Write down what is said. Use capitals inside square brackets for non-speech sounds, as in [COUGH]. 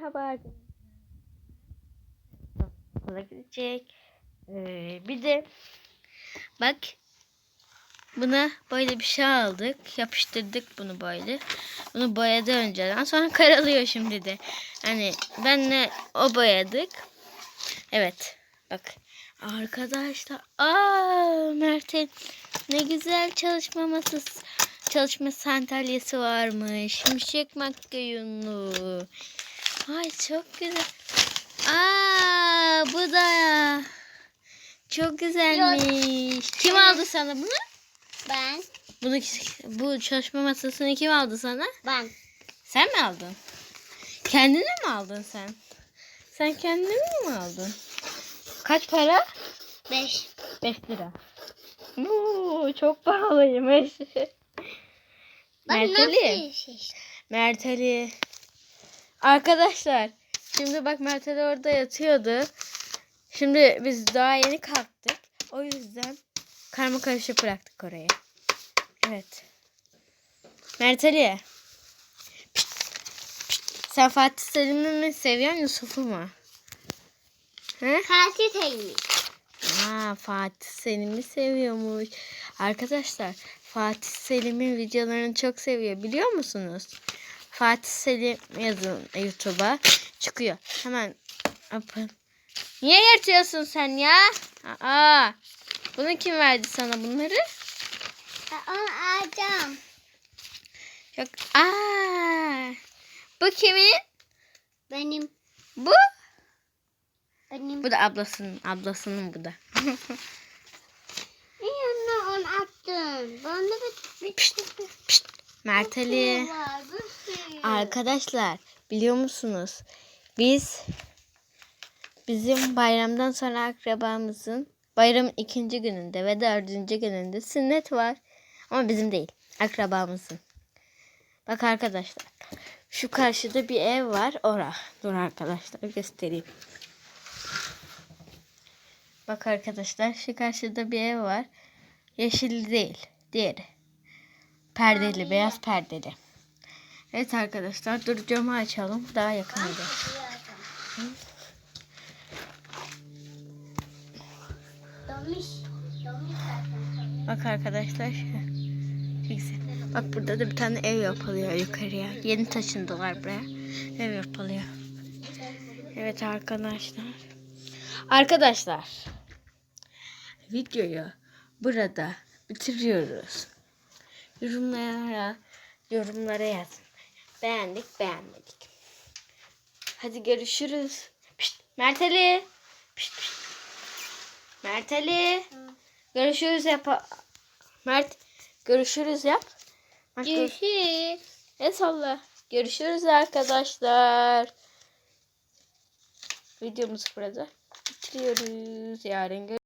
Merhaba. Okula gidecek. Ee, bir de bak buna böyle bir şey aldık. Yapıştırdık bunu böyle. Bunu boyadı önceden. Sonra [LAUGHS] karalıyor şimdi de. Hani benle o boyadık. Evet. Bak. Arkadaşlar. Aa Mert'in ne güzel çalışma masası. Çalışma sandalyesi varmış. Şimşek makyajınlı. Ay çok güzel. Aa bu da çok güzelmiş. Kim aldı sana bunu? Ben. Bunu bu çalışma masasını kim aldı sana? Ben. Sen mi aldın? Kendine mi aldın sen? Sen kendine mi aldın? Kaç para? Beş. 5 lira. Oo, çok pahalıymış. Bak Mert Ali. şey işte. Mert Ali. Arkadaşlar şimdi bak Mert Ali orada yatıyordu. Şimdi biz daha yeni kalktık. O yüzden karma karışık bıraktık oraya. Evet. Mert Ali. Sen Fatih Selim'i mi seviyorsun Yusuf'u mu? He? Fatih Teymur. Aa, Fatih Selim'i seviyormuş. Arkadaşlar Fatih Selim'in videolarını çok seviyor biliyor musunuz? Fatih Selim yazın YouTube'a çıkıyor. Hemen yapın. Niye yırtıyorsun sen ya? Aa, bunu kim verdi sana bunları? Onu alacağım. Yok. Aa, bu kimin? Benim. Bu? Benim. Bu da ablasının. Ablasının bu da. [LAUGHS] Niye onu attın? Bana bir, bir Pişt, pişt. Mert Ali. Arkadaşlar biliyor musunuz? Biz bizim bayramdan sonra akrabamızın bayramın ikinci gününde ve dördüncü gününde sünnet var. Ama bizim değil. Akrabamızın. Bak arkadaşlar. Şu karşıda bir ev var. Ora. Dur arkadaşlar göstereyim. Bak arkadaşlar şu karşıda bir ev var. Yeşil değil. Diğeri. Perdeli, beyaz perdeli. Evet arkadaşlar dur camı açalım. Daha yakın edelim. Bak arkadaşlar. Bak burada da bir tane ev yapılıyor yukarıya. Yeni taşındılar buraya. Ev yapılıyor. Evet arkadaşlar. Arkadaşlar. Videoyu burada bitiriyoruz. Yorumlara yorumlara yazın. Beğendik beğenmedik. Hadi görüşürüz. Pişt, Mert Ali. Pişt, pişt. Mert Ali. Görüşürüz yap. Mert görüşürüz yap. Mert, Görüşürüz. El salla. Görüşürüz arkadaşlar. Videomuzu burada bitiriyoruz. Yarın görüşürüz.